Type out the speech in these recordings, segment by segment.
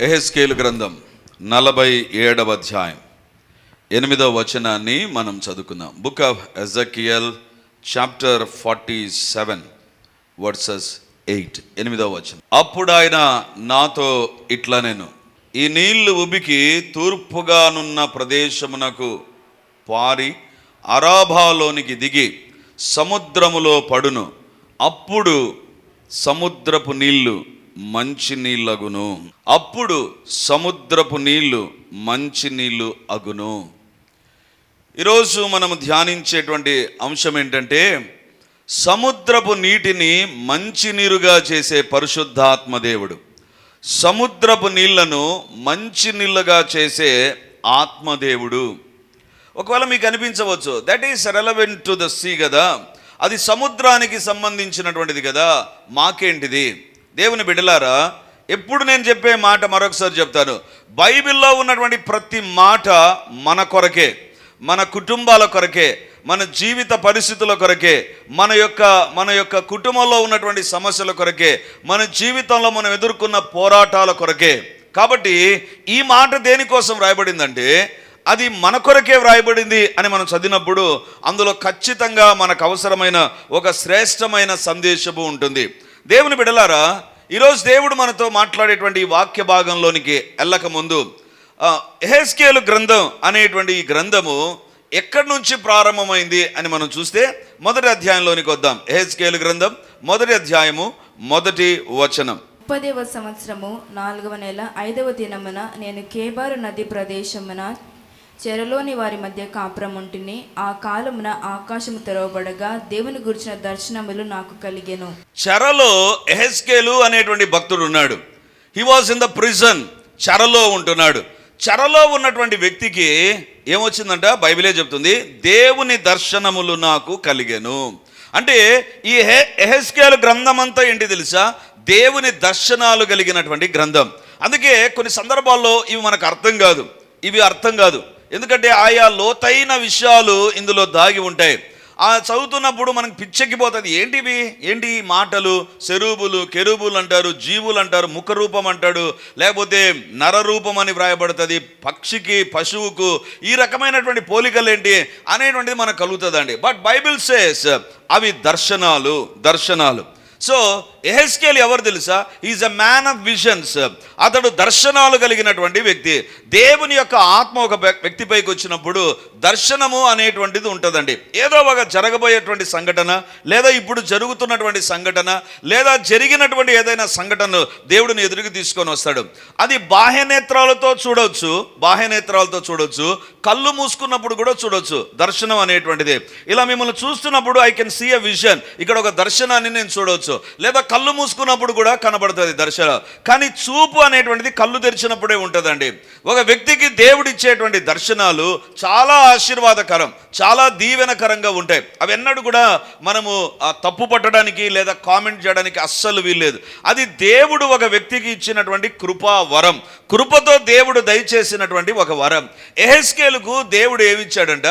ఎహెస్కేలు గ్రంథం నలభై ఏడవ అధ్యాయం. ఎనిమిదవ వచనాన్ని మనం చదువుకుందాం. Book of Ezekiel chapter forty seven verses eight ఎనిమిదవ వచనం. అప్పుడు ఆయన నాతో ఇట్లా నేను ఈ నీళ్ళు ఉబికి తూర్పుగానున్న ప్రదేశమునకు పారి అరాభాలోనికి దిగి సముద్రములో పడును. అప్పుడు సముద్రపు నీళ్ళు మంచి నీళ్ళగును. అప్పుడు సముద్రపు నీళ్ళు మంచి నీళ్ళు అగును. ఈరోజు మనం ధ్యానించేటువంటి అంశం ఏంటంటే సముద్రపు నీటిని మంచినీరుగా చేసే పరిశుద్ధాత్మ దేవుడు. సముద్రపు నీళ్ళను మంచి నీళ్ళుగా చేసే ఆత్మదేవుడు ఒకవేళ మీకు అనిపించవచ్చు that is relevant to the sea కదా. అది సముద్రానికి సంబంధించినటువంటిది కదా. మాకేంటిది? దేవుని బిడ్డలారా ఎప్పుడు నేను చెప్పే మాట మరొకసారి చెప్తాను. బైబిల్లో ఉన్నటువంటి ప్రతి మాట మన కొరకే మన కుటుంబాల కొరకే మన జీవిత పరిస్థితుల కొరకే మన యొక్క మన యొక్క కుటుంబంలో ఉన్నటువంటి సమస్యల కొరకే మన జీవితంలో మనం ఎదుర్కొన్న పోరాటాల కొరకే. కాబట్టి ఈ మాట దేనికోసం రాయబడిందంటే అది మన కొరకే వ్రాయబడింది అని మనం చదివినప్పుడు అందులో ఖచ్చితంగా మనకు అవసరమైన ఒక శ్రేష్టమైన సందేశము ఉంటుంది. దేవుని బిడలారా ఈరోజు దేవుడు మనతో మాట్లాడేటువంటి వాక్య భాగంలోనికి వెళ్ళక ముందు ఎహెస్కేలు గ్రంథం అనేటువంటి ఈ గ్రంథము ఎక్కడి నుంచి ప్రారంభమైంది అని మనం చూస్తే మొదటి అధ్యాయంలోనికి వద్దాం. ఎహెస్కేలు గ్రంథం మొదటి అధ్యాయము మొదటి వచనం. ముప్పదేవ సంవత్సరము నాలుగవ నెల ఐదవ దినమున నేను కేబారు నది ప్రదేశమున చెరలోని వారి మధ్య కాపురముంటిని ఆ కాలమున ఆకాశము తెరవబడగా దేవుని గురించిన దర్శనములు నాకు కలిగెను. చెరలో ఎహెస్కేలు అనేటువంటి భక్తుడు ఉన్నాడు. He was in the prison చెరలో ఉంటున్నాడు. చెరలో ఉన్నటువంటి వ్యక్తికి ఏమొచ్చిందంట? బైబిలే చెప్తుంది దేవుని దర్శనములు నాకు కలిగెను. అంటే ఈ హె ఎహెస్కేలు గ్రంథం అంతా ఏంటి తెలుసా? దేవుని దర్శనాలు కలిగినటువంటి గ్రంథం. అందుకే కొన్ని సందర్భాల్లో ఇవి మనకు అర్థం కాదు. ఇవి అర్థం కాదు. ఎందుకంటే ఆయా లోతైన విషయాలు ఇందులో దాగి ఉంటాయి. ఆ చదువుతున్నప్పుడు మనకు పిచ్చెక్కిపోతుంది. ఏంటివి? ఏంటి మాటలు? శరూబులు కెరూబులు అంటారు జీవులు అంటారు ముఖరూపం అంటాడు లేకపోతే నరరూపం అని వ్రాయబడుతుంది పక్షికి పశువుకు ఈ రకమైనటువంటి పోలికలు ఏంటి? అనేటువంటిది మనకు కలుగుతుందండి. బట్ బైబిల్ సేస్ అవి దర్శనాలు దర్శనాలు. సో ఎహెస్కేల్ ఎవరు తెలుసా? Is a man of visions అతడు దర్శనాలు కలిగినటువంటి వ్యక్తి. దేవుని యొక్క ఆత్మ ఒక వ్యక్తిపైకి వచ్చినప్పుడు దర్శనము అనేటువంటిది ఉంటుందండి. ఏదో ఒక జరగబోయేటువంటి సంఘటన లేదా ఇప్పుడు జరుగుతున్నటువంటి సంఘటన లేదా జరిగినటువంటి ఏదైనా సంఘటన దేవుడిని ఎదురుకు తీసుకొని వస్తాడు. అది బాహ్యనేత్రాలతో చూడవచ్చు బాహ్యనేత్రాలతో చూడొచ్చు కళ్ళు మూసుకున్నప్పుడు కూడా చూడవచ్చు దర్శనం అనేటువంటిది. ఇలా మిమ్మల్ని చూస్తున్నప్పుడు I can see a vision ఇక్కడ ఒక దర్శనాన్ని నేను చూడవచ్చు లేదా కళ్ళు మూసుకున్నప్పుడు కూడా కనబడుతుంది దర్శనం. కానీ చూపు అనేటువంటిది కళ్ళు తెరిచినప్పుడే ఉంటుందండి. ఒక వ్యక్తికి దేవుడు ఇచ్చేటువంటి దర్శనాలు చాలా ఆశీర్వాదకరం చాలా దీవెనకరంగా ఉంటాయి. అవి ఎన్నడూ కూడా మనము తప్పు పట్టడానికి లేదా కామెంట్ చేయడానికి అస్సలు వీల్లేదు. అది దేవుడు ఒక వ్యక్తికి ఇచ్చినటువంటి కృపా వరం. కృపతో దేవుడు దయచేసినటువంటి ఒక వరం. ఎహెస్కేలకు దేవుడు ఏమిచ్చాడంట?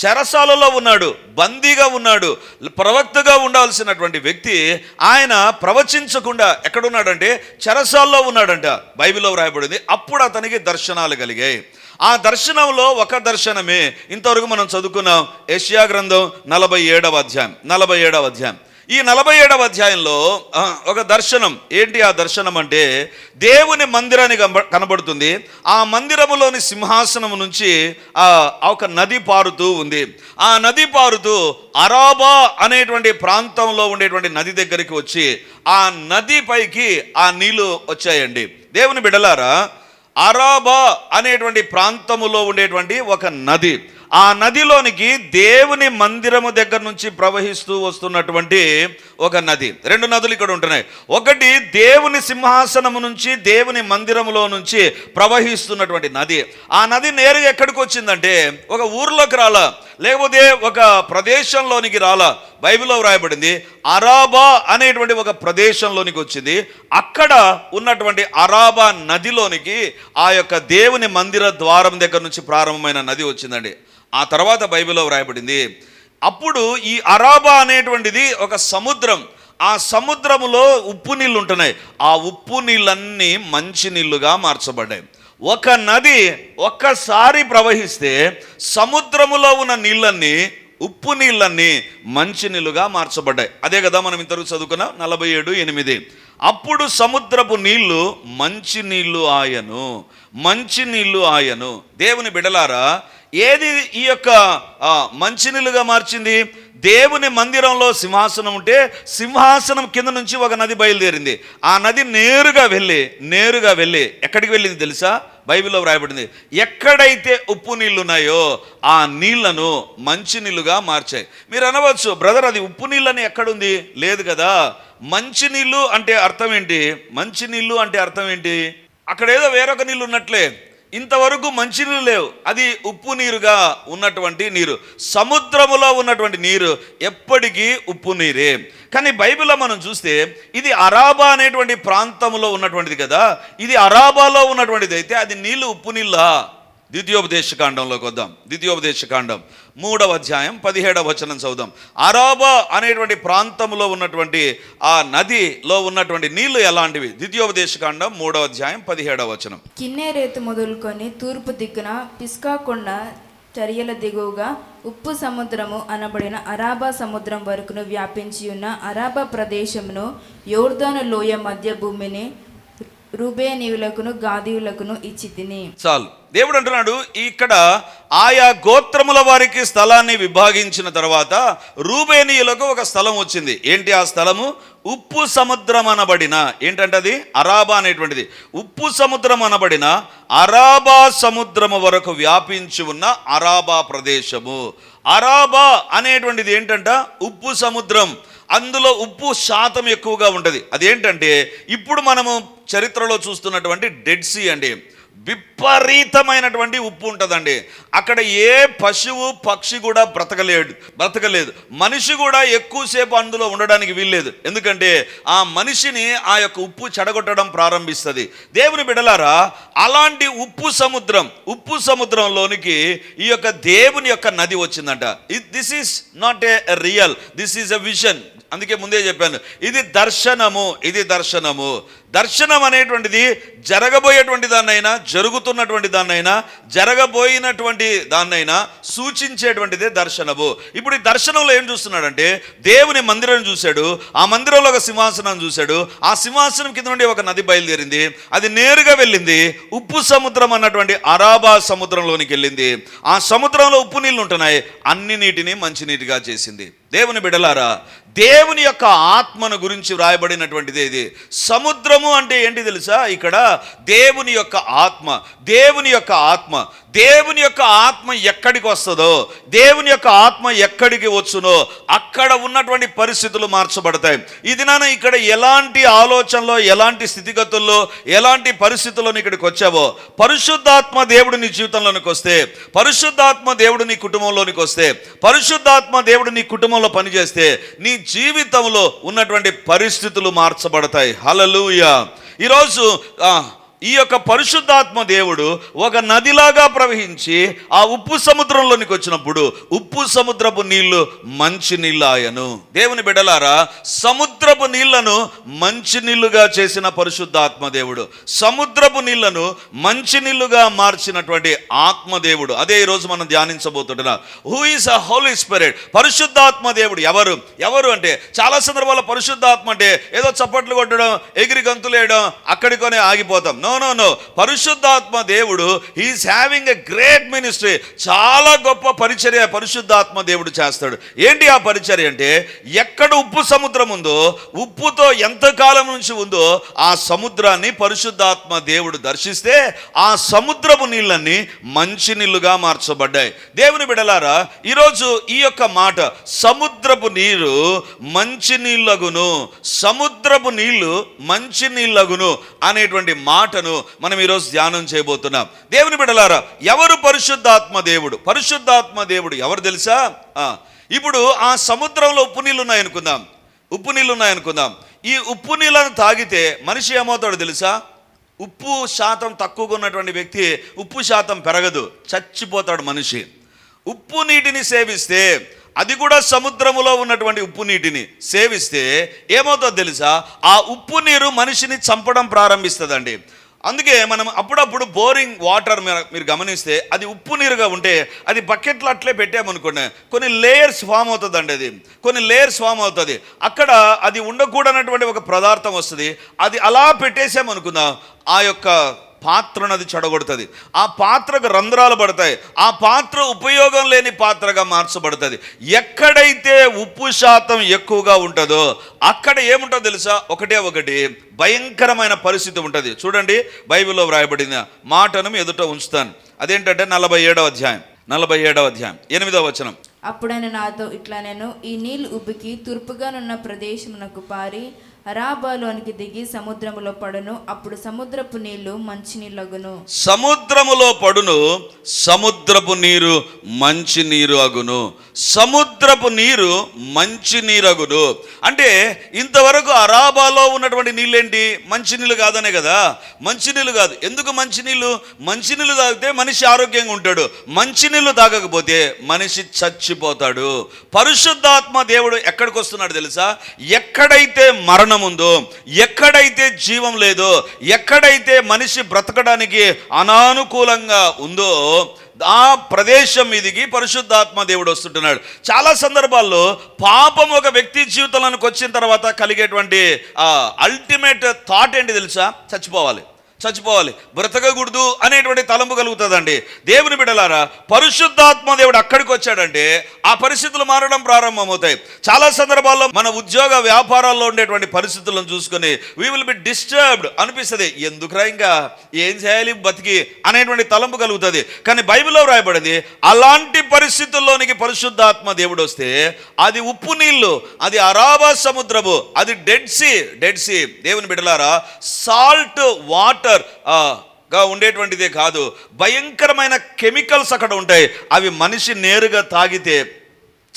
చెరసాలలో ఉన్నాడు బందీగా ఉన్నాడు ప్రవక్తగా ఉండాల్సినటువంటి వ్యక్తి ఆయన ప్రవచించకుండా ఎక్కడున్నాడంటే చెరసాల్లో ఉన్నాడంట. బైబిల్లో వ్రాయబడింది అప్పుడు అతనికి దర్శనాలు కలిగాయి. ఆ దర్శనంలో ఒక దర్శనమే. ఇంతవరకు మనం చదువుకున్నాం ఏషియా గ్రంథం నలభై ఏడవ అధ్యాయం నలభై ఏడవ అధ్యాయం. ఈ నలభై ఏడవ అధ్యాయంలో ఒక దర్శనం. ఏంటి ఆ దర్శనం అంటే దేవుని మందిరాన్ని కనబ- కనబడుతుంది. ఆ మందిరములోని సింహాసనం నుంచి ఆ ఒక నది పారుతూ ఉంది. ఆ నది పారుతూ అరాబా అనేటువంటి ప్రాంతంలో ఉండేటువంటి నది దగ్గరికి వచ్చి ఆ నది పైకి ఆ నీళ్ళు వచ్చాయండి. దేవుని బిడలారా అరాబా అనేటువంటి ప్రాంతములో ఉండేటువంటి ఒక నది. ఆ నదిలోనికి దేవుని మందిరము దగ్గర నుంచి ప్రవహిస్తూ వస్తున్నటువంటి ఒక నది. రెండు నదులు ఇక్కడ ఉంటున్నాయి. ఒకటి దేవుని సింహాసనము నుంచి దేవుని మందిరములో నుంచి ప్రవహిస్తున్నటువంటి నది. ఆ నది నేరుగా ఎక్కడికి వచ్చిందంటే ఒక ఊర్లోకి రాలా. లేకపోతే ఒక ప్రదేశంలోనికి రాలా. బైబిల్లో వ్రాయబడింది అరాబా అనేటువంటి ఒక ప్రదేశంలోనికి వచ్చింది. అక్కడ ఉన్నటువంటి అరాబా నదిలోనికి ఆ యొక్క దేవుని మందిర ద్వారం దగ్గర నుంచి ప్రారంభమైన నది వచ్చిందండి. ఆ తర్వాత బైబిల్లో వ్రాయబడింది. అప్పుడు ఈ అరాబా అనేటువంటిది ఒక సముద్రం. ఆ సముద్రములో ఉప్పు నీళ్ళు ఉంటున్నాయి. ఆ ఉప్పు నీళ్ళన్నీ మంచి నీళ్ళుగా మార్చబడ్డాయి. ఒక నది ఒక్కసారి ప్రవహిస్తే సముద్రములో ఉన్న నీళ్ళన్నీ ఉప్పు నీళ్ళన్నీ మంచి నీళ్ళుగా మార్చబడ్డాయి. అదే కదా మనం ఇంతవరకు చదువుకున్నాం నలభై ఏడు ఎనిమిది. అప్పుడు సముద్రపు నీళ్ళు మంచి నీళ్ళు ఆయను మంచి నీళ్ళు ఆయను. దేవుని బిడలారా ఏది ఈ యొక్క మంచి మంచినీళ్ళుగా మార్చింది? దేవుని మందిరంలో సింహాసనం ఉంటే సింహాసనం కింద నుంచి ఒక నది బయలుదేరింది. ఆ నది నేరుగా వెళ్ళి నేరుగా వెళ్ళి ఎక్కడికి వెళ్ళింది తెలుసా? బైబిల్లో వ్రాయబడింది ఎక్కడైతే ఉప్పు నీళ్ళు ఉన్నాయో ఆ నీళ్ళను మంచి నీళ్ళుగా మార్చాయి. మీరు అనవచ్చు బ్రదర్ అది ఉప్పు నీళ్ళని ఎక్కడుంది? లేదు కదా. మంచి నీళ్ళు అంటే అర్థం ఏంటి? మంచి నీళ్ళు అంటే అర్థం ఏంటి? అక్కడ ఏదో వేరొక నీళ్ళు ఉన్నట్లే. ఇంతవరకు మంచినీళ్ళు లేవు. అది ఉప్పు నీరుగా ఉన్నటువంటి నీరు. సముద్రములో ఉన్నటువంటి నీరు ఎప్పటికీ ఉప్పు నీరే. కానీ బైబిల్లో మనం చూస్తే ఇది అరాబా అనేటువంటి ప్రాంతంలో ఉన్నటువంటిది కదా. ఇది అరాబాలో ఉన్నటువంటిది అయితే అది నీళ్ళు ఉప్పు నీళ్ళా? ద్వితీయోపదేశ కాండంలోకి వద్దాం. ద్వితీయోపదేశ కాండం మూడవ అధ్యాయం పదిహేడవ వచనం చదువుదాం. అరాబా అనేటువంటి ప్రాంతంలో ఉన్నటువంటి ఆ నదిలో ఉన్నటువంటి నీళ్ళు ఎలాంటివి? ద్వితీయోపదేశ కాండం మూడవ అధ్యాయం పదిహేడవ వచనం. కిన్నెరేతు మొదలుకొని తూర్పు దిక్కున పిస్కాకొండ చర్యల దిగువగా ఉప్పు సముద్రము అనబడిన అరాబా సముద్రం వరకును వ్యాపించి ఉన్న అరాబా ప్రదేశమును యోర్దాను లోయ మధ్య భూమిని రూబేనీయులకును గాదీయులకును ఇచ్చి తిని చాలు. దేవుడు అంటున్నాడు ఇక్కడ ఆయా గోత్రముల వారికి స్థలాన్ని విభాగించిన తర్వాత రూబేనీయులకు ఒక స్థలం వచ్చింది. ఏంటి ఆ స్థలము? ఉప్పు సముద్రం అనబడిన ఏంటంటే అది అరాబా అనేటువంటిది. ఉప్పు సముద్రం అనబడిన అరాబా సముద్రము వరకు వ్యాపించి ఉన్న అరాబా ప్రదేశము. అరాబా అనేటువంటిది ఏంటంట? ఉప్పు సముద్రం. అందులో ఉప్పు శాతం ఎక్కువగా ఉంటుంది. అదేంటంటే ఇప్పుడు మనము చరిత్రలో చూస్తున్నటువంటి డెడ్ సీ అండి. విపరీతమైనటువంటి ఉప్పు ఉంటుందండి. అక్కడ ఏ పశువు పక్షి కూడా బ్రతకలేడు బ్రతకలేదు. మనిషి కూడా ఎక్కువసేపు అందులో ఉండడానికి వీల్లేదు. ఎందుకంటే ఆ మనిషిని ఆ యొక్క ఉప్పు చెడగొట్టడం ప్రారంభిస్తుంది. దేవుని బిడలారా అలాంటి ఉప్పు సముద్రం ఉప్పు సముద్రంలోనికి ఈ యొక్క దేవుని యొక్క నది వచ్చిందంట. This is not a real this is a vision అందుకే ముందే చెప్పాను. ఇది దర్శనము ఇది దర్శనము. దర్శనం అనేటువంటిది జరగబోయేటువంటి దాన్నైనా జరుగుతున్నటువంటి దాన్నైనా జరగబోయినటువంటి దాన్నైనా సూచించేటువంటిదే దర్శనము. ఇప్పుడు ఈ దర్శనంలో ఏం చూస్తున్నాడంటే దేవుని మందిరం చూశాడు ఆ మందిరంలో ఒక సింహాసనం చూశాడు. ఆ సింహాసనం కింద నుండి ఒక నది బయలుదేరింది. అది నేరుగా వెళ్ళింది ఉప్పు సముద్రం అన్నటువంటి అరాబా సముద్రంలోనికి వెళ్ళింది. ఆ సముద్రంలో ఉప్పు నీళ్ళు ఉంటున్నాయి అన్ని నీటిని మంచినీటిగా చేసింది. దేవుని బిడలారా దేవుని యొక్క ఆత్మను గురించి వ్రాయబడినటువంటిది ఇది. సముద్రము అంటే ఏంటి తెలుసా? ఇక్కడ దేవుని యొక్క ఆత్మ దేవుని యొక్క ఆత్మ. దేవుని యొక్క ఆత్మ ఎక్కడికి వస్తుందో దేవుని యొక్క ఆత్మ ఎక్కడికి వచ్చునో అక్కడ ఉన్నటువంటి పరిస్థితులు మార్చబడతాయి. ఇది నాన్న ఇక్కడ ఎలాంటి ఆలోచనలో ఎలాంటి స్థితిగతుల్లో ఎలాంటి పరిస్థితుల్లో ఇక్కడికి వచ్చావో పరిశుద్ధాత్మ దేవుడు నీ జీవితంలోనికి వస్తే పరిశుద్ధాత్మ దేవుడు నీ కుటుంబంలోనికి వస్తే పరిశుద్ధాత్మ దేవుడు నీ కుటుంబంలో పనిచేస్తే నీ జీవితంలో ఉన్నటువంటి పరిస్థితులు మార్చబడతాయి. హలలుయ ఈరోజు ఆ, ఈ యొక్క పరిశుద్ధాత్మ దేవుడు ఒక నదిలాగా ప్రవహించి ఆ ఉప్పు సముద్రంలోనికి వచ్చినప్పుడు ఉప్పు సముద్రపు నీళ్ళు మంచి నీళ్ళాయను. దేవుని బిడలారా సముద్రపు నీళ్ళను మంచి నీళ్ళుగా చేసిన పరిశుద్ధాత్మ దేవుడు. సముద్రపు నీళ్ళను మంచి నీళ్ళుగా మార్చినటువంటి ఆత్మదేవుడు అదే ఈరోజు మనం ధ్యానించబోతుంటున్నాం who is a holy spirit పరిశుద్ధాత్మ దేవుడు ఎవరు? ఎవరు అంటే చాలా సందర్భాల్లో పరిశుద్ధాత్మ అంటే ఏదో చప్పట్లు కొట్టడం ఎగిరి గంతులేయడం అక్కడికొనే ఆగిపోతాం. నో నో నో పరిశుద్ధాత్మ దేవుడు is having a great ministry చాలా గొప్ప పరిచర్య పరిశుద్ధాత్మ దేవుడు చేస్తాడు. ఏంటి ఆ పరిచర్య అంటే ఎక్కడ ఉప్పు సముద్రం ఉందో ఉప్పుతో ఎంతకాలం నుంచి ఉందో ఆ సముద్రాన్ని పరిశుద్ధాత్మ దేవుడు దర్శిస్తే ఆ సముద్రపు నీళ్ళన్నీ మంచి నీళ్ళుగా మార్చబడ్డాయి. దేవుని బిడలారా ఈరోజు ఈ యొక్క మాట సముద్రపు నీరు మంచి నీళ్ళగును సముద్రపు నీళ్ళు మంచి నీళ్ళగును అనేటువంటి మాట మాటను మనం ఈరోజు ధ్యానం చేయబోతున్నాం. దేవుని బిడలారా ఎవరు పరిశుద్ధాత్మ దేవుడు? పరిశుద్ధాత్మ దేవుడు ఎవరు తెలుసా? ఆ, ఇప్పుడు ఆ సముద్రంలో ఉప్పు నీళ్ళు ఉన్నాయనుకుందాం ఉప్పు నీళ్ళు ఉన్నాయనుకుందాం ఈ ఉప్పు నీళ్ళను తాగితే మనిషి ఏమవుతాడో తెలుసా? ఉప్పు శాతం తక్కువగా ఉన్నటువంటి వ్యక్తి ఉప్పు శాతం పెరగదు. చచ్చిపోతాడు మనిషి. ఉప్పు నీటిని సేవిస్తే అది కూడా సముద్రములో ఉన్నటువంటి ఉప్పు నీటిని సేవిస్తే ఏమవుతుందో తెలుసా? ఆ ఉప్పు నీరు మనిషిని చంపడం ప్రారంభిస్తుందండి. అందుకే మనం అప్పుడప్పుడు బోరింగ్ వాటర్ మీరు మీరు గమనిస్తే అది ఉప్పు నీరుగా ఉంటే అది బకెట్లో అట్లే పెట్టామనుకోండి కొన్ని లేయర్స్ ఫామ్ అవుతుందండి అది. కొన్ని లేయర్స్ ఫామ్ అవుతుంది. అక్కడ అది ఉండకూడనటువంటి ఒక పదార్థం వస్తుంది. అది అలా పెట్టేసామనుకుందాం ఆ యొక్క పాత్రను అది చెడగొడుతుంది. ఆ పాత్రకు రంధ్రాలు పడతాయి. ఆ పాత్ర ఉపయోగం లేని పాత్రగా మార్చబడుతుంది. ఎక్కడైతే ఉప్పు శాతం ఎక్కువగా ఉంటుందో అక్కడ ఏముంటుందో తెలుసా? ఒకటే ఒకటి భయంకరమైన పరిస్థితి ఉంటుంది. చూడండి బైబిల్లో వ్రాయబడిన మాటను ఎదుట ఉంచుతాను. అదేంటంటే నలభై ఏడవ అధ్యాయం. నలభై ఏడవ అధ్యాయం. ఎనిమిదవ వచనం. అప్పుడైనా నాతో ఇట్లా నేను ఈ నీళ్ళు ఉబ్బికి తూర్పుగానున్న ప్రదేశమునకు పారి అరాబాలోనికి దిగి సముద్రములో పడును. అప్పుడు సముద్రపు నీళ్ళు మంచినీళ్ళగును సముద్రములో పడును సముద్రపు నీరు మంచి నీరు అగును. సముద్రపు నీరు మంచి నీరగుడు అంటే ఇంతవరకు అరాబాలో ఉన్నటువంటి నీళ్ళేంటి? మంచినీళ్ళు కాదనే కదా? మంచినీళ్ళు కాదు. ఎందుకు మంచినీళ్ళు మంచినీళ్ళు తాగితే మనిషి ఆరోగ్యంగా ఉంటాడు. మంచినీళ్ళు తాగకపోతే మనిషి చచ్చిపోతాడు. పరిశుద్ధాత్మ దేవుడు ఎక్కడికి వస్తున్నాడు తెలుసా? ఎక్కడైతే మరణం ఉందో ఎక్కడైతే జీవం లేదో ఎక్కడైతే మనిషి బ్రతకడానికి అనానుకూలంగా ఉందో ఆ ప్రదేశం మీదికి పరిశుద్ధాత్మ దేవుడు వస్తుంటున్నాడు. చాలా సందర్భాల్లో పాపం ఒక వ్యక్తి జీవితంలోనికి వచ్చిన తర్వాత కలిగేటువంటి అల్టిమేట్ థాట్ ఏంటి తెలుసా? చచ్చిపోవాలి. చచ్చిపోవాలి. బ్రతకకూడదు అనేటువంటి తలంపు కలుగుతుందండి. దేవుని బిడలారా పరిశుద్ధాత్మ దేవుడు అక్కడికి వచ్చాడంటే ఆ పరిస్థితులు మారడం ప్రారంభమవుతాయి. చాలా సందర్భాల్లో మన ఉద్యోగ వ్యాపారాల్లో ఉండేటువంటి పరిస్థితులను చూసుకొని వీ విల్ బి డిస్టర్బ్డ్ అనిపిస్తుంది. ఎందుకురా ఇంకా? ఏం చేయాలి? బతికి అనేటువంటి తలంపు కలుగుతుంది. కానీ బైబిల్లో వ్రాయబడింది అలాంటి పరిస్థితుల్లోనికి పరిశుద్ధాత్మ దేవుడు వస్తే అది ఉప్పు నీళ్ళు అది అరాబా సముద్రము అది డెడ్ సీ డెడ్ సీ దేవుని బిడలారా సాల్ట్ వాటర్ గా ఉండేటువంటిదే కాదు. భయంకరమైన కెమికల్స్ అక్కడ ఉంటాయి. అవి మనిషి నేరుగా తాగితే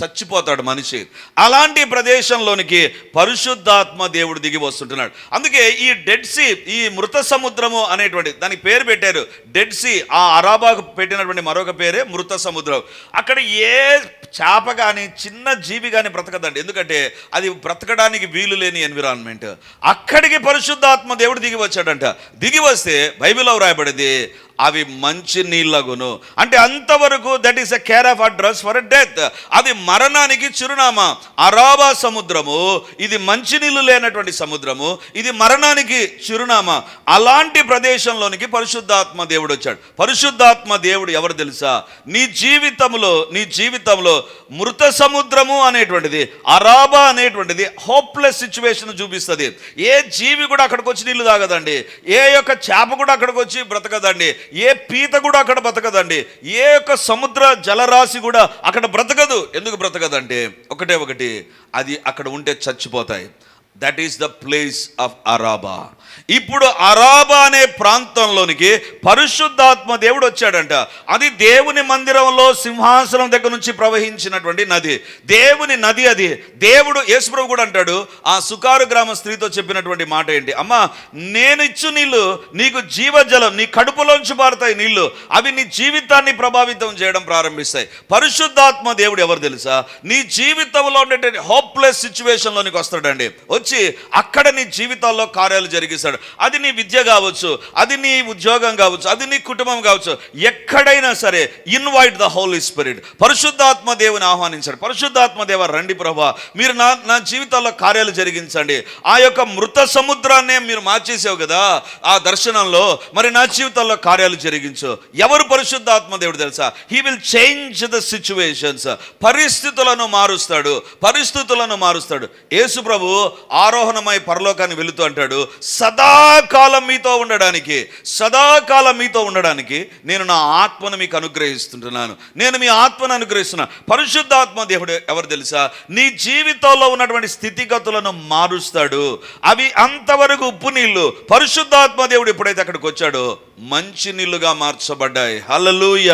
చచ్చిపోతాడు మనిషి. అలాంటి ప్రదేశంలోనికి పరిశుద్ధాత్మ దేవుడు దిగి వస్తుంటున్నాడు. అందుకే ఈ డెడ్ సీ ఈ మృత సముద్రము అనేటువంటి దానికి పేరు పెట్టారు. డెడ్ సీ ఆ అరాబాకు పెట్టినటువంటి మరొక పేరే మృత సముద్రం. అక్కడ ఏ చేప కానీ చిన్న జీవి కానీ బ్రతకదండి. ఎందుకంటే అది బ్రతకడానికి వీలు లేని ఎన్విరాన్మెంట్. అక్కడికి పరిశుద్ధాత్మ దేవుడు దిగి వచ్చాడంట. దిగి వస్తే బైబిల్లో వ్రాయబడింది అవి మంచి నీళ్ళగును. అంటే అంతవరకు that is a care of address for death అది మరణానికి చిరునామా. అరాబా సముద్రము ఇది మంచినీళ్ళు లేనటువంటి సముద్రము ఇది మరణానికి చిరునామా. అలాంటి ప్రదేశంలోనికి పరిశుద్ధాత్మ దేవుడు వచ్చాడు. పరిశుద్ధాత్మ దేవుడు ఎవరు తెలుసా? నీ జీవితంలో నీ జీవితంలో మృత సముద్రము అనేటువంటిది అరాబా అనేటువంటిది హోప్లెస్ సిచ్యువేషన్ చూపిస్తుంది. ఏ జీవి కూడా అక్కడికి వచ్చి నీళ్ళు తాగదండి. ఏ యొక్క చేప కూడా అక్కడికి వచ్చి బ్రతకదండి. ఏ పీత కూడా అక్కడ బ్రతకదండి. ఏ యొక్క సముద్ర జలరాశి కూడా అక్కడ బ్రతకదు. ఎందుకు బ్రతకదంటే ఒకటే ఒకటి అది అక్కడ ఉంటే చచ్చిపోతాయి. That is the place of Arabah ఇప్పుడు అరాబా అనే ప్రాంతంలోనికి పరిశుద్ధాత్మ దేవుడు వచ్చాడంట. అది దేవుని మందిరంలో సింహాసనం దగ్గర నుంచి ప్రవహించినటువంటి నది. దేవుని నది అది. దేవుడు యేసుప్రభు కూడా అంటాడు ఆ సుకారు గ్రామ స్త్రీతో చెప్పినటువంటి మాట ఏంటి? అమ్మా నేను ఇచ్చు నీళ్ళు నీకు జీవజలం నీ కడుపులోంచి పారుతాయి నీళ్ళు అవి నీ జీవితాన్ని ప్రభావితం చేయడం ప్రారంభిస్తాయి. పరిశుద్ధాత్మ దేవుడు ఎవరు తెలుసా? నీ జీవితంలో ఉండేటువంటి హోప్లెస్ సిచ్యువేషన్లోనికి వస్తాడండి. వచ్చి అక్కడ నీ జీవితాల్లో కార్యాలు జరిగిస్తాడు. అది నీ విద్య కావచ్చు అది నీ ఉద్యోగం కావచ్చు అది నీ కుటుంబం కావచ్చు ఎక్కడైనా సరే ఇన్వైట్ ద హోలీ స్పిరిట్ పరిశుద్ధాత్మ దేవుని ఆహ్వానించాడు. పరిశుద్ధాత్మ దేవ రండి ప్రభా. మీరు నా నా జీవితాల్లో కార్యాలు జరిగించండి. ఆ యొక్క మృత సముద్రాన్నే మీరు మార్చేసావు కదా ఆ దర్శనంలో మరి నా జీవితాల్లో కార్యాలు జరిగించు. ఎవరు పరిశుద్ధాత్మ దేవుడు తెలుసా? He will change the situations పరిస్థితులను మారుస్తాడు. పరిస్థితులను మారుస్తాడు. యేసు ప్రభు ఆరోహణమై పరలోకాన్ని వెళుతూ అంటాడు సదాకాలం మీతో ఉండడానికి సదాకాలం మీతో ఉండడానికి నేను నా ఆత్మను మీకు అనుగ్రహిస్తుంటున్నాను. నేను మీ ఆత్మను అనుగ్రహిస్తున్నా. పరిశుద్ధాత్మ దేవుడు ఎవరు తెలుసా? నీ జీవితంలో ఉన్నటువంటి స్థితిగతులను మారుస్తాడు. అవి అంతవరకు ఉప్పు నీళ్ళు. పరిశుద్ధాత్మ దేవుడు ఎప్పుడైతే అక్కడికి వచ్చాడో మంచి నీళ్ళుగా మార్చబడ్డాయి. హలలుయ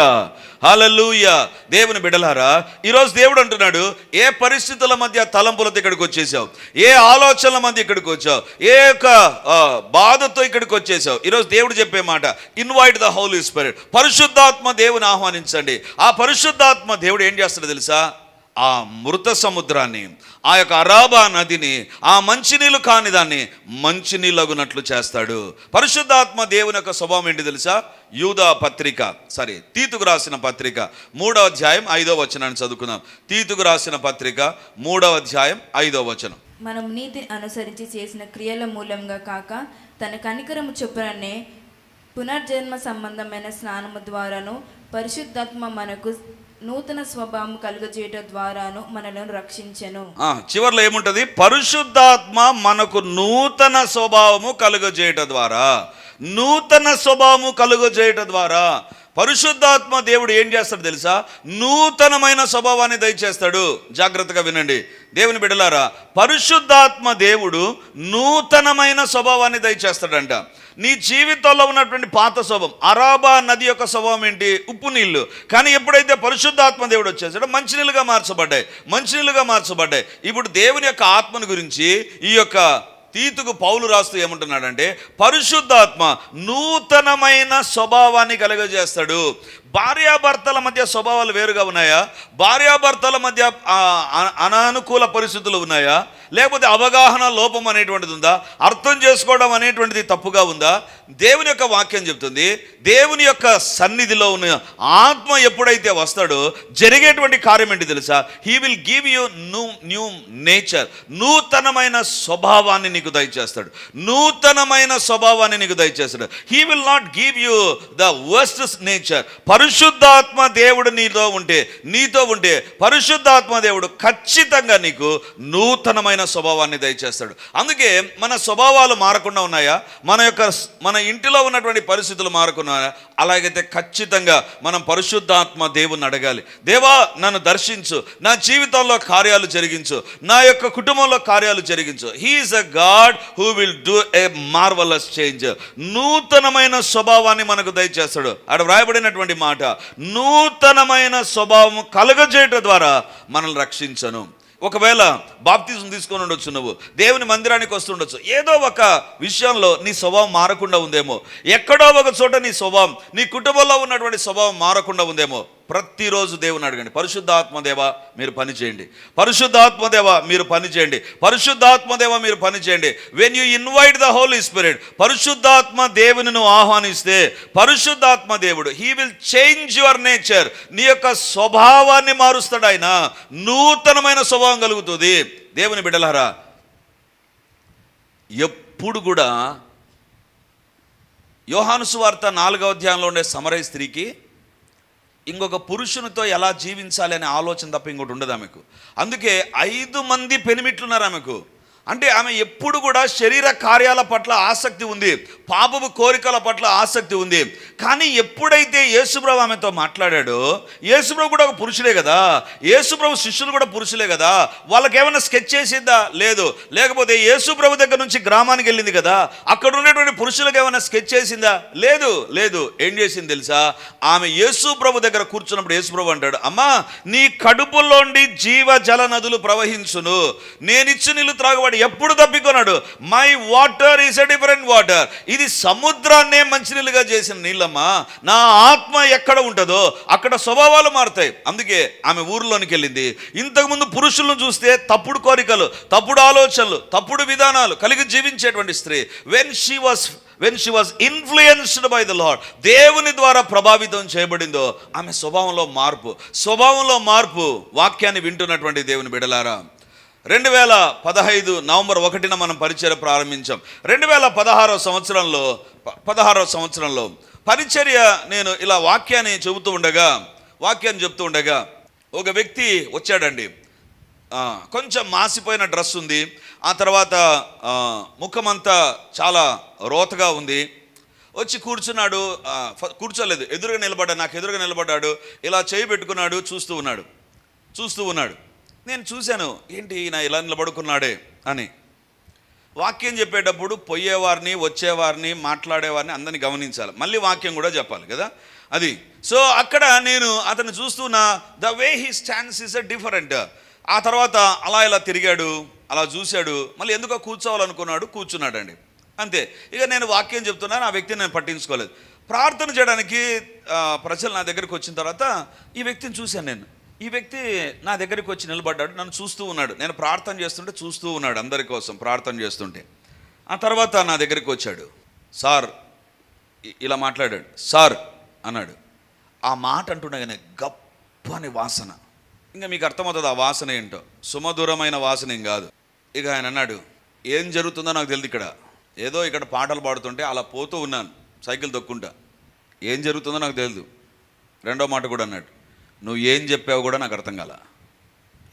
హలలుయ దేవుని బిడలారా ఈరోజు దేవుడు అంటున్నాడు ఏ పరిస్థితుల మధ్య తలంపులతో ఇక్కడికి వచ్చేసావు? ఏ ఆలోచనల మధ్య ఇక్కడికి వచ్చావు? ఏ యొక్క బాధతో ఇక్కడికి వచ్చేసావు? ఈరోజు దేవుడు చెప్పే మాట ఇన్వైట్ ద హౌలీ స్పిరిట్ పరిశుద్ధాత్మ దేవుని ఆహ్వానించండి. ఆ పరిశుద్ధాత్మ దేవుడు ఏం చేస్తాడో తెలుసా? ఆ మృత సముద్రాన్ని ఆ యొక్క అరాబా నదిని ఆ మంచినీళ్ళు కాని దాన్ని మంచినీళ్ళగునట్లు చేస్తాడు. పరిశుద్ధాత్మ దేవుని యొక్క స్వభావం ఏంటి తెలుసా? యూదా పత్రిక సారీ తీతుకు రాసిన పత్రిక మూడవ అధ్యాయం ఐదవ వచనాన్ని చదువుకుందాం. తీతుకు రాసిన పత్రిక మూడవ అధ్యాయం ఐదవ వచనం. మనం నీతిని అనుసరించి చేసిన క్రియల మూలంగా కాక తన కనికరము చొప్పుననే పునర్జన్మ సంబంధమైన స్నానము ద్వారాను పరిశుద్ధాత్మ మనకు నూతన స్వభావం కలుగజేయట ద్వారాను మనలను రక్షించెను. ఆ, చివర్లో ఏముంటది? పరిశుద్ధాత్మ మనకు నూతన స్వభావము కలుగజేయట ద్వారా. నూతన స్వభావము కలుగజేయట ద్వారా. పరిశుద్ధాత్మ దేవుడు ఏం చేస్తాడు తెలుసా? నూతనమైన స్వభావాన్ని దయచేస్తాడు. జాగ్రత్తగా వినండి. దేవుని బిడలారా పరిశుద్ధాత్మ దేవుడు నూతనమైన స్వభావాన్ని దయచేస్తాడంట. నీ జీవితంలో ఉన్నటువంటి పాత స్వభావం అరాబా నది యొక్క స్వభావం ఏంటి? ఉప్పు నీళ్ళు కానీ ఎప్పుడైతే పరిశుద్ధాత్మ దేవుడు వచ్చేసాడో మంచినీళ్ళుగా మార్చబడ్డాయి. మంచినీళ్ళుగా మార్చబడ్డాయి. ఇప్పుడు దేవుని యొక్క ఆత్మను గురించి ఈ యొక్క తీతుకు పౌలు రాస్తూ ఏమంటున్నాడంటే పరిశుద్ధాత్మ నూతనమైన స్వభావాన్ని కలుగజేస్తాడు. భార్యాభర్తల మధ్య స్వభావాలు వేరుగా ఉన్నాయా? భార్యాభర్తల మధ్య అనానుకూల పరిస్థితులు ఉన్నాయా? లేకపోతే అవగాహన లోపం అనేటువంటిది ఉందా? అర్థం చేసుకోవడం అనేటువంటిది తప్పుగా ఉందా? దేవుని యొక్క వాక్యం చెప్తుంది దేవుని యొక్క సన్నిధిలో ఉన్న ఆత్మ ఎప్పుడైతే వస్తాడో జరిగేటువంటి కార్యం ఏంటి తెలుసా? He will give you new new nature నూతనమైన స్వభావాన్ని నీకు దయచేస్తాడు. నూతనమైన స్వభావాన్ని నీకు దయచేస్తాడు. He will not give you the worst nature పరిశుద్ధాత్మ దేవుడు నీతో ఉంటే నీతో ఉంటే పరిశుద్ధాత్మ దేవుడు ఖచ్చితంగా నీకు నూతనమైన స్వభావాన్ని దయచేస్తాడు. అందుకే మన స్వభావాలు మారకుండా ఉన్నాయా? మన యొక్క మన ఇంటిలో ఉన్నటువంటి పరిస్థితులు మారకున్నాయా? అలాగైతే ఖచ్చితంగా మనం పరిశుద్ధాత్మ దేవుని అడగాలి. దేవా నన్ను దర్శించు. నా జీవితంలో కార్యాలు జరిగించు. నా యొక్క కుటుంబంలో కార్యాలు జరిగించు. He is a god who will do a marvellous change నూతనమైన స్వభావాన్ని మనకు దయచేస్తాడు. అక్కడ వ్రాయబడినటువంటి మాట నూతనమైన స్వభావం కలగజేయటం ద్వారా మనల్ని రక్షించను. ఒకవేళ బాప్తిజం తీసుకొని ఉండొచ్చు నువ్వు దేవుని మందిరానికి వస్తుండొచ్చు ఏదో ఒక విషయంలో నీ స్వభావం మారకుండా ఉందేమో. ఎక్కడో ఒక చోట నీ స్వభావం నీ కుటుంబంలో ఉన్నటువంటి స్వభావం మారకుండా ఉందేమో. ప్రతిరోజు దేవుని అడగండి. పరిశుద్ధాత్మదేవ మీరు పని చేయండి. పరిశుద్ధాత్మదేవ మీరు పని చేయండి. పరిశుద్ధాత్మదేవ మీరు పని చేయండి. When you invite the holy spirit పరిశుద్ధాత్మ దేవుని నువ్వు ఆహ్వానిస్తే పరిశుద్ధాత్మ దేవుడు he will change your nature నీ యొక్క స్వభావాన్ని మారుస్తాడు ఆయన. నూతనమైన స్వభావం కలుగుతుంది. దేవుని బిడ్డలారా ఎప్పుడు కూడా యోహానుసు వార్త నాలుగవ అధ్యాయంలో ఉండే సమరయ స్త్రీకి ఇంకొక పురుషునితో ఎలా జీవించాలి అనే ఆలోచన తప్ప ఇంకోటి ఉండదు ఆమెకు. అందుకే ఐదు మంది పెనిమిట్లున్నారు ఆమెకు. అంటే ఆమె ఎప్పుడు కూడా శరీర కార్యాల పట్ల ఆసక్తి ఉంది. పాపపు కోరికల పట్ల ఆసక్తి ఉంది. కానీ ఎప్పుడైతే యేసుప్రభు ఆమెతో మాట్లాడాడో యేసుప్రభు కూడా ఒక పురుషుడే కదా? యేసుప్రభు శిష్యులు కూడా పురుషులే కదా? వాళ్ళకి ఏమైనా స్కెచ్ చేసిందా? లేదు. లేకపోతే యేసుప్రభు దగ్గర నుంచి గ్రామానికి వెళ్ళింది కదా? అక్కడ ఉన్నటువంటి పురుషులకు ఏమైనా స్కెచ్ చేసిందా? లేదు. లేదు. ఏం చేసింది తెలుసా? ఆమె యేసుప్రభు దగ్గర కూర్చున్నప్పుడు యేసుప్రభు అంటాడు అమ్మా నీ కడుపులోండి జీవ జల నదులు ప్రవహించును. నేనిచ్చి నీళ్ళు త్రాగబడి ఎప్పుడు తప్పికొన్నాడు my water is a different water ఇది సముద్రాన్నే మంచినీళ్ళుగా చేసిన వెళ్ళమ్మా నా ఆత్మ ఎక్కడ ఉంటుందో అక్కడ స్వభావాలు మారుతాయి. అందుకే ఆమె ఊరిలోనికి వెళ్ళింది ఇంతకుముందు పురుషులను చూస్తే తప్పుడు కోరికలు తప్పుడు ఆలోచనలు తప్పుడు విధానాలు కలిగి జీవించేటువంటి స్త్రీ. When she was when she was influenced by the lord దేవుని ద్వారా ప్రభావితం చేయబడిందో ఆమె స్వభావంలో మార్పు. స్వభావంలో మార్పు వాక్యాన్ని వింటున్నటువంటి దేవుని బిడలారా రెండు వేల పదహైదు నవంబర్ ఒకటిన మనం పరిచయం ప్రారంభించాం. రెండు వేల పదహారో సంవత్సరంలో పదహారో సంవత్సరంలో పరిచర్య నేను ఇలా వాక్యాన్ని చెబుతూ ఉండగా వాక్యాన్ని చెప్తూ ఉండగా ఒక వ్యక్తి వచ్చాడండి. కొంచెం మాసిపోయిన డ్రెస్ ఉంది. ఆ తర్వాత ముఖమంతా చాలా రోతగా ఉంది. వచ్చి కూర్చున్నాడు. కూర్చోలేదు. ఎదురుగా నిలబడ్డాడు నాకు ఎదురుగా నిలబడ్డాడు. ఇలా చేయి పెట్టుకున్నాడు చూస్తూ ఉన్నాడు. చూస్తూ ఉన్నాడు. నేను చూశాను ఏంటి ఈయన ఇలా నిలబడుకున్నాడే? అని. వాక్యం చెప్పేటప్పుడు పోయేవారిని వచ్చేవారిని మాట్లాడేవారిని అందరిని గమనించాలి. మళ్ళీ వాక్యం కూడా చెప్పాలి కదా? అది. సో అక్కడ నేను అతను చూస్తున్న the way he stands is a different. ఆ తర్వాత అలా ఇలా తిరిగాడు అలా చూశాడు మళ్ళీ ఎందుకో కూర్చోవాలనుకున్నాడు కూర్చున్నాడండి. అంతే. ఇక నేను వాక్యం చెప్తున్నాను ఆ వ్యక్తిని నేను పట్టించుకోలేదు. ప్రార్థన చేయడానికి ప్రజలు నా దగ్గరికి వచ్చిన తర్వాత ఈ వ్యక్తిని చూశాను నేను. ఈ వ్యక్తి నా దగ్గరికి వచ్చి నిలబడ్డాడు నన్ను చూస్తూ ఉన్నాడు. నేను ప్రార్థన చేస్తుంటే చూస్తూ ఉన్నాడు అందరి కోసం ప్రార్థన చేస్తుంటే. ఆ తర్వాత నా దగ్గరికి వచ్చాడు. సార్ ఇలా మాట్లాడాడు. సార్ అన్నాడు. ఆ మాట అంటుండగానే గప్పని వాసన. ఇంకా మీకు అర్థమవుతుంది ఆ వాసన ఏంటో? సుమధురమైన వాసన ఏం కాదు. ఇక ఆయన అన్నాడు ఏం జరుగుతుందో నాకు తెలియదు ఇక్కడ. ఏదో ఇక్కడ పాటలు పాడుతుంటే అలా పోతూ ఉన్నాను సైకిల్ తొక్కుంటా. ఏం జరుగుతుందో నాకు తెలియదు రెండో మాట కూడా అన్నాడు నువ్వు ఏం చెప్పావు కూడా నాకు అర్థం కాల.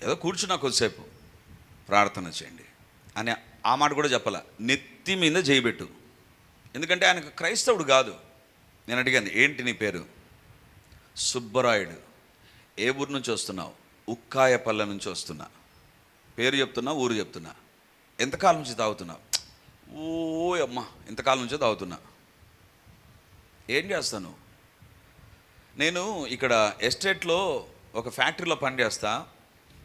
ఏదో కూర్చున్నా కొద్దిసేపు. ప్రార్థన చేయండి. అని ఆ మాట కూడా చెప్పాల. నెత్తి మీద చేయబెట్టు ఎందుకంటే ఆయనకు క్రైస్తవుడు కాదు. నేను అడిగాను ఏంటి నీ పేరు? సుబ్బరాయుడు. ఏ ఊరు నుంచి వస్తున్నావు? ఉక్కాయపల్లె నుంచి వస్తున్నా. పేరు చెప్తున్నా ఊరు చెప్తున్నా. ఎంతకాలం నుంచి తాగుతున్నావు? ఓ అమ్మ ఇంతకాలం నుంచో తాగుతున్నా. ఏం చేస్తాను నేను ఇక్కడ ఎస్టేట్లో ఒక ఫ్యాక్టరీలో పనిచేస్తా.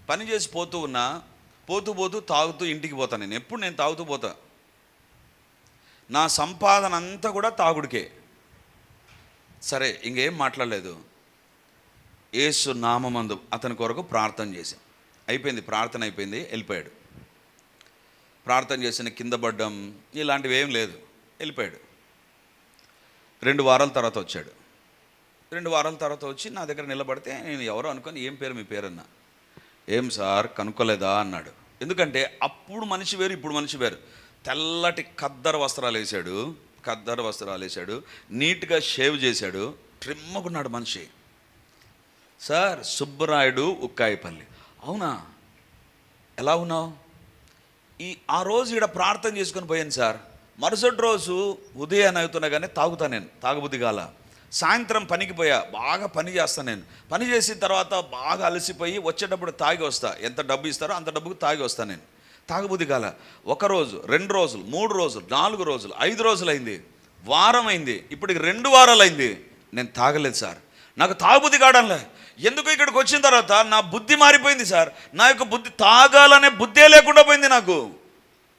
పని చేసి పోతూ ఉన్నా పోతూ పోతూ తాగుతూ ఇంటికి పోతాను నేను. ఎప్పుడు నేను తాగుతూ పోతా? నా సంపాదన అంతా కూడా తాగుడికే. సరే ఇంకేం మాట్లాడలేదు. ఏసు నామందు అతని కొరకు ప్రార్థన చేశాం. అయిపోయింది ప్రార్థన అయిపోయింది వెళ్ళిపోయాడు. ప్రార్థన చేసిన కింద పడ్డం ఇలాంటివి ఏం లేదు వెళ్ళిపోయాడు. రెండు వారాల తర్వాత వచ్చాడు. రెండు వారాల తర్వాత వచ్చి నా దగ్గర నిలబడితే నేను ఎవరో అనుకొని ఏం పేరు మీ పేరన్నా? ఏం సార్? కనుక్కోలేదా? అన్నాడు. ఎందుకంటే అప్పుడు మనిషి వేరు ఇప్పుడు మనిషి వేరు. తెల్లటి కద్దరు వస్త్రాలు వేశాడు కద్దరు వస్త్రాలు వేశాడు నీట్గా షేవ్ చేశాడు. ట్రిమ్మకున్నాడు మనిషి. సార్ సుబ్బరాయుడు ఉక్కాయిపల్లి. అవునా? ఎలా ఉన్నావు? ఈ ఆ రోజు ఇక్కడ ప్రార్థన చేసుకొని పోయాను సార్. మరుసటి రోజు ఉదయం అవుతున్నా కానీ తాగుతా నేను. తాగుబుద్ధి కాల? సాయంత్రం పనికి పోయా బాగా పని చేస్తాను నేను. పని చేసిన తర్వాత బాగా అలసిపోయి వచ్చేటప్పుడు తాగి వస్తా. ఎంత డబ్బు ఇస్తారో అంత డబ్బుకు తాగి వస్తాను నేను. తాగబుద్ధి కాల. ఒక రోజు రెండు రోజులు మూడు రోజులు నాలుగు రోజులు ఐదు రోజులు అయింది వారం అయింది. ఇప్పటికి రెండు వారాలు అయింది నేను తాగలేదు సార్. నాకు తాగుబుద్ధి కావడంలే. ఎందుకు ఇక్కడికి వచ్చిన తర్వాత నా బుద్ధి మారిపోయింది సార్. నా యొక్క బుద్ధి తాగాలనే బుద్ధే లేకుండా పోయింది నాకు.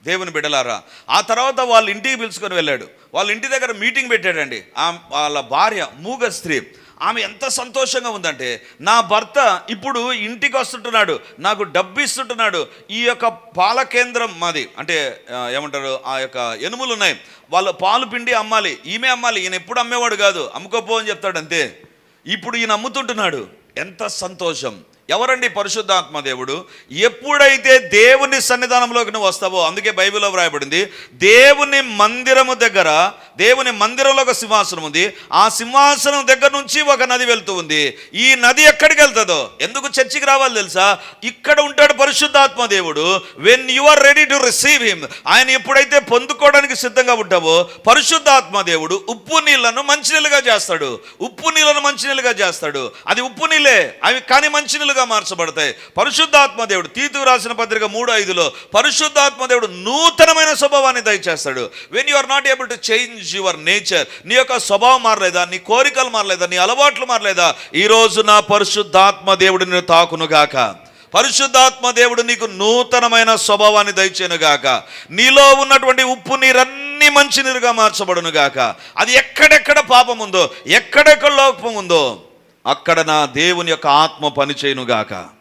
దేవుని బిడ్డలారా. ఆ తర్వాత వాళ్ళ ఇంటికి పిలుచుకొని వెళ్ళాడు. వాళ్ళ ఇంటి దగ్గర మీటింగ్ పెట్టాడండి. ఆ వాళ్ళ భార్య మూగ స్త్రీ. ఆమె ఎంత సంతోషంగా ఉందంటే నా భర్త ఇప్పుడు ఇంటికి వస్తుంటున్నాడు. నాకు డబ్బు ఇస్తుంటున్నాడు. ఈ యొక్క పాల కేంద్రం మాది. అంటే ఏమంటారు ఆ యొక్క ఎనుములు ఉన్నాయి. వాళ్ళు పాలు పిండి అమ్మాలి. ఈమె అమ్మాలి. ఈయన ఎప్పుడు అమ్మేవాడు కాదు. అమ్ముకోపో అని చెప్తాడు అంతే ఇప్పుడు ఈయన అమ్ముతుంటున్నాడు. ఎంత సంతోషం. ఎవరండి పరిశుద్ధాత్మ దేవుడు? ఎప్పుడైతే దేవుని సన్నిధానంలోకి నువ్వు వస్తావో అందుకే బైబిల్లో వ్రాయబడింది దేవుని మందిరము దగ్గర దేవుని మందిరంలో ఒక సింహాసనం ఉంది. ఆ సింహాసనం దగ్గర నుంచి ఒక నది వెళ్తూ ఉంది. ఈ నది ఎక్కడికి వెళ్తుందో? ఎందుకు చర్చికి రావాలి తెలుసా? ఇక్కడ ఉంటాడు పరిశుద్ధాత్మ దేవుడు. When you are ready to receive him ఆయన ఎప్పుడైతే పొందుకోవడానికి సిద్ధంగా ఉంటావో పరిశుద్ధాత్మ దేవుడు ఉప్పు నీళ్ళను మంచినీళ్ళుగా చేస్తాడు. ఉప్పు నీళ్ళను మంచినీళ్ళుగా చేస్తాడు. అది ఉప్పు నీళ్ళే అవి కానీ మంచినీళ్ళుగా మార్చబడతాయి. పరిశుద్ధాత్మ దేవుడు తీతు రాసిన పత్రిక మూడు ఐదులో పరిశుద్ధాత్మ దేవుడు నూతనమైన స్వభావాన్ని దయచేస్తాడు. When you are not able to change your nature నీ యొక్క స్వభావం మారలేదా? నీ కోరికలు మారలేదా? నీ అలవాట్లు మారలేదా? ఈ రోజు నా పరిశుద్ధాత్మ దేవుడు నిన్ను తాకునుగాక. పరిశుద్ధాత్మ దేవుడు నీకు నూతనమైన స్వభావాన్ని దయచేనుగాక నీలో ఉన్నటువంటి ఉప్పు నీరన్నీ మంచి నీరుగా మార్చబడును గాక అది ఎక్కడెక్కడ పాపం ఉందో ఎక్కడెక్కడ లోపం ఉందో అక్కడ నా దేవుని యొక్క ఆత్మ పనిచేయునుగాక.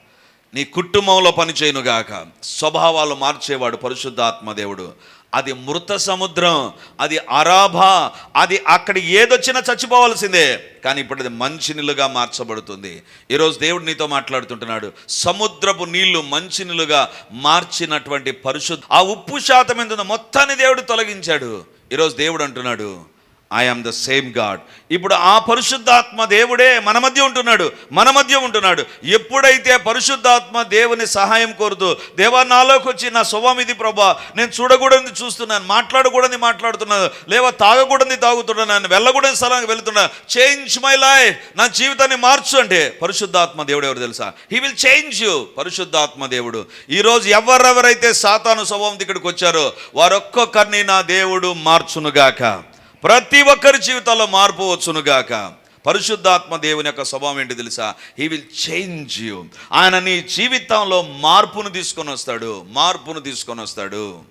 నీ కుటుంబంలో పనిచేయనుగాక స్వభావాలు మార్చేవాడు పరిశుద్ధాత్మ దేవుడు. అది మృత సముద్రం అది అరాభా అది అక్కడ ఏదొచ్చినా చచ్చిపోవాల్సిందే. కానీ ఇప్పుడు అది మంచినీళ్ళుగా మార్చబడుతుంది. ఈరోజు దేవుడు నీతో మాట్లాడుతుంటున్నాడు. సముద్రపు నీళ్ళు మంచినీళ్ళుగా మార్చినటువంటి పరిశుద్ధ ఆ ఉప్పు శాతం ఎంత మొత్తాన్ని దేవుడు తొలగించాడు. ఈరోజు దేవుడు అంటున్నాడు I am the same god ఇప్పుడు ఆ పరిశుద్ధాత్మ దేవుడే మన మధ్య ఉంటున్నాడు. మన మధ్య ఉంటున్నాడు. ఎప్పుడైతే పరిశుద్ధాత్మ దేవుని సహాయం కోరుతూ దేవా నాలోకి వచ్చి నా స్వభావం ఇది ప్రభా నేను చూడకూడదు చూస్తున్నాను మాట్లాడకూడదు మాట్లాడుతున్నాను లేవా తాగకూడదు తాగుతున్నాను వెళ్ళకూడని స్థలానికి వెళ్తున్నాను చేంజ్ మై లైఫ్ నా జీవితాన్ని మార్చు అంటే పరిశుద్ధాత్మ దేవుడు ఎవరు తెలుసా? హీ విల్ చేంజ్ యూ పరిశుద్ధాత్మ దేవుడు. ఈరోజు ఎవరెవరైతే సాతాను స్వభావం ఇక్కడికి వచ్చారో వారొక్కొక్కరిని నా దేవుడు మార్చునుగాక. ప్రతి ఒక్కరి జీవితాల్లో మార్పు వచ్చునుగాక. పరిశుద్ధాత్మ దేవుని యొక్క స్వభావం ఏంటి తెలుసా? హీ విల్ చేంజ్ యూ ఆయన నీ జీవితంలో మార్పును తీసుకొని వస్తాడు. మార్పును తీసుకొని వస్తాడు.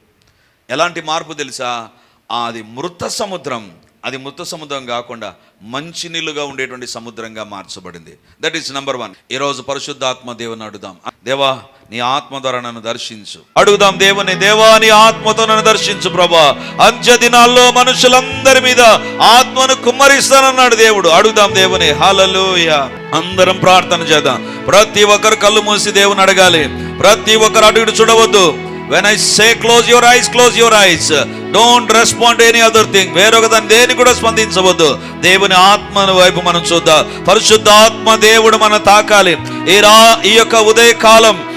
ఎలాంటి మార్పు తెలుసా? అది మృత సముద్రం. అది మృత సముద్రం కాకుండా మంచినీళ్ళుగా ఉండేటువంటి సముద్రంగా మార్చబడింది. దట్ ఈస్ నంబర్ వన్ ఈరోజు పరిశుద్ధాత్మ దేవుని అడుగుదాం. దేవా నీ ఆత్మ ద్వారా నన్ను దర్శించు. అడుగుదాం దేవుని దేవా నీ ఆత్మతో నన్ను దర్శించు ప్రభా. అంత్య దినాల్లో మనుషులందరి మీద ఆత్మను కుమ్మరిస్తానన్నాడు దేవుడు. అడుగుదాం దేవుని హల్లెలూయ. అందరం ప్రార్థన చేద్దాం. ప్రతి ఒక్కరు కళ్ళు మూసి దేవుని అడగాలి. ప్రతి ఒక్కరు అడుగుడు చూడవద్దు. When I say close your eyes close your eyes don't respond any other thing వేరొక దాన్ని దేని కూడా స్పందించవద్దు. దేవుని ఆత్మను వైపు మనం చూద్దాం. పరిశుద్ధ ఆత్మ దేవుడు మనం తాకాలి. ఈ రా ఈ యొక్క ఉదయకాలం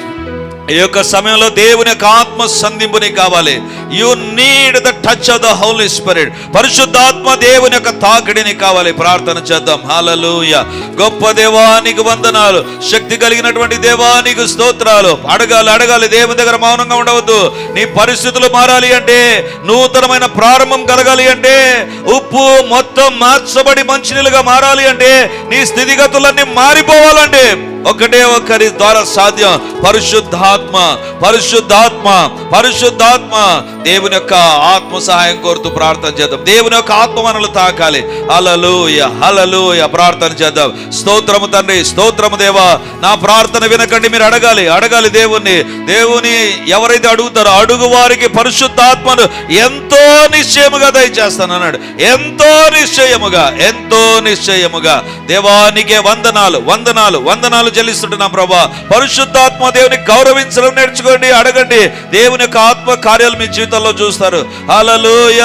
ఈ యొక్క సమయంలో దేవుని యొక్క ఆత్మ సంధింపుని కావాలి. You need the touch of the holy spirit పరిశుద్ధాత్మ దేవుని యొక్క తాకిడిని కావాలి. ప్రార్థన చేద్దాం. హాలలుయ గొప్ప దేవానికి వందనాలు. శక్తి కలిగినటువంటి దేవానికి స్తోత్రాలు. అడగాలి అడగాలి. దేవుని దగ్గర మౌనంగా ఉండవద్దు. నీ పరిస్థితులు మారాలి అంటే నూతనమైన ప్రారంభం కలగాలి అంటే ఉప్పు మొత్తం మార్చబడి మంచినీళ్ళుగా మారాలి అంటే నీ స్థితిగతులన్నీ మారిపోవాలంటే ఒకటే ఒక్కరి ద్వారా సాధ్యం. పరిశుద్ధాత్మ పరిశుద్ధాత్మ పరిశుద్ధాత్మ. దేవుని యొక్క ఆత్మ సహాయం కోరుతూ ప్రార్థన చేద్దాం. దేవుని యొక్క ఆత్మ మనలు తాకాలి. హలలుయ హలలుయ ప్రార్థన చేద్దాం. స్తోత్రము తండ్రి స్తోత్రము దేవా. నా ప్రార్థన వినకండి మీరు అడగాలి. అడగాలి దేవుణ్ణి. దేవుని ఎవరైతే అడుగుతారో అడుగు వారికి పరిశుద్ధాత్మను ఎంతో నిశ్చయముగా దయచేస్తాను అన్నాడు. ఎంతో నిశ్చయముగా ఎంతో నిశ్చయముగా. దేవానికే వందనాలు వందనాలు వందనాలు చెల్లిస్తుంటున్నాం ప్రభా. పరిశుద్ధాత్మ దేవుని గౌరవించడం నేర్చుకోండి అడగండి. దేవుని యొక్క ఆత్మ కార్యాలు మీ జీవితంలో చూస్తారు. హలలుయ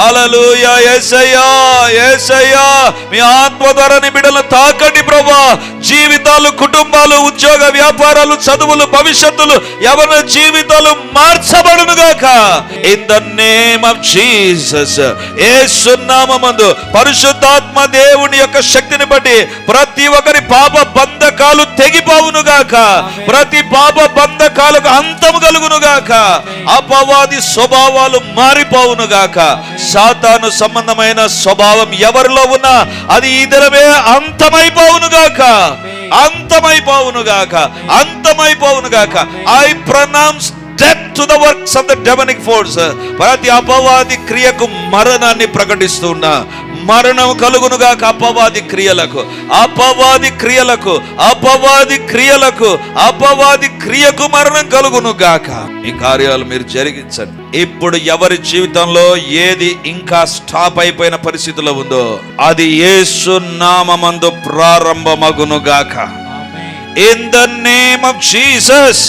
హలలుయ ఏసయ్యా ఏసయ్యా. మీ ఆత్మ ద్వారా నీ బిడ్డలను తాకండి ప్రభా. జీవితాలు కుటుంబాలు ఉద్యోగ వ్యాపారాలు చదువులు భవిష్యత్తులు ఎవరి జీవితాలు మార్చబడును గాక. In the name of Jesus ఏసునామందు పరిశుద్ధాత్మ దేవుని యొక్క శక్తిని బట్టి ప్రతి ఒక్కరి పాప బంధకాలు తెగిపోవును గాక ప్రతి పాప బంధకాలకు అంతము కలుగును గాక అపవాది స్వభావాలు మారిపోవును గాక సాతాను సంబంధమైన స్వభావం ఎవరిలో ఉన్నా అది ఇతరమే అంతమైపోవును గాక అంతమైపోవును గాక అంతమైపోవును గాక I pronounce death to the works of the demonic force ప్రతి అపవాది క్రియకు మరణాన్ని ప్రకటిస్తున్నా మరణం కలుగునుగాక అపవాది క్రియలకు అపవాది క్రియలకు అపవాది క్రియలకు అపవాది క్రియకు మరణం కలుగును గాక ఈ కార్యాలు మీరు జరిగించండి. ఇప్పుడు ఎవరి జీవితంలో ఏది ఇంకా స్టాప్ అయిపోయిన పరిస్థితిలో ఉందో అది యేసు నామమందు ప్రారంభమగును గాక in the name of Jesus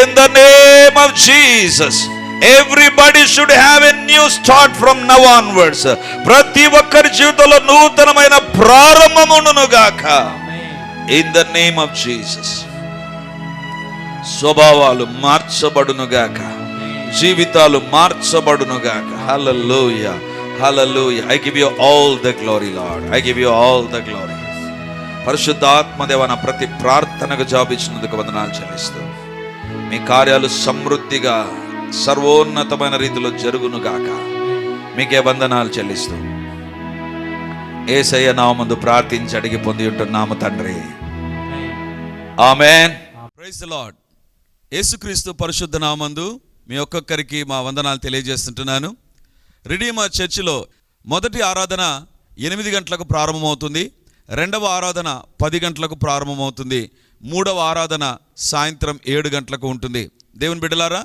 in the name of Jesus everybody should have a new start from now onwards ప్రతి ఒక్కరి జీవితంలో నూతనమైన ప్రారంభమును గాక. In the name of Jesus స్వభావాలు మార్చబడును గాక. జీవితాలు మార్చబడును గాక. Hallelujah hallelujah I give you all the glory lord I give you all the glory పరిశుద్ధాత్మదేవ నా ప్రతి ప్రార్థనకు జాబిచ్చినందుకు వందనాలు చెల్లిస్తూ మీ కార్యాలు సమృద్ధిగా సర్వోన్నతమైన రీతిలో జరుగును గాక మీకే వందనాలు చెల్లిస్తూ ఏసయ్య నామందు ప్రార్థించి అడిగి పొంది ఉంటున్నాము తండ్రి. ఆమెన్. Praise lord. యేసుక్రీస్తు పరిశుద్ధ నామందు మీ ఒక్కొక్కరికి మా వందనాలు తెలియజేస్తుంటున్నాను. రిడీమా చర్చిలో మొదటి ఆరాధన ఎనిమిది గంటలకు ప్రారంభమవుతుంది. రెండవ ఆరాధన పది గంటలకు ప్రారంభమవుతుంది. మూడవ ఆరాధన సాయంత్రం ఏడు గంటలకు ఉంటుంది. దేవుని బిడ్డలారా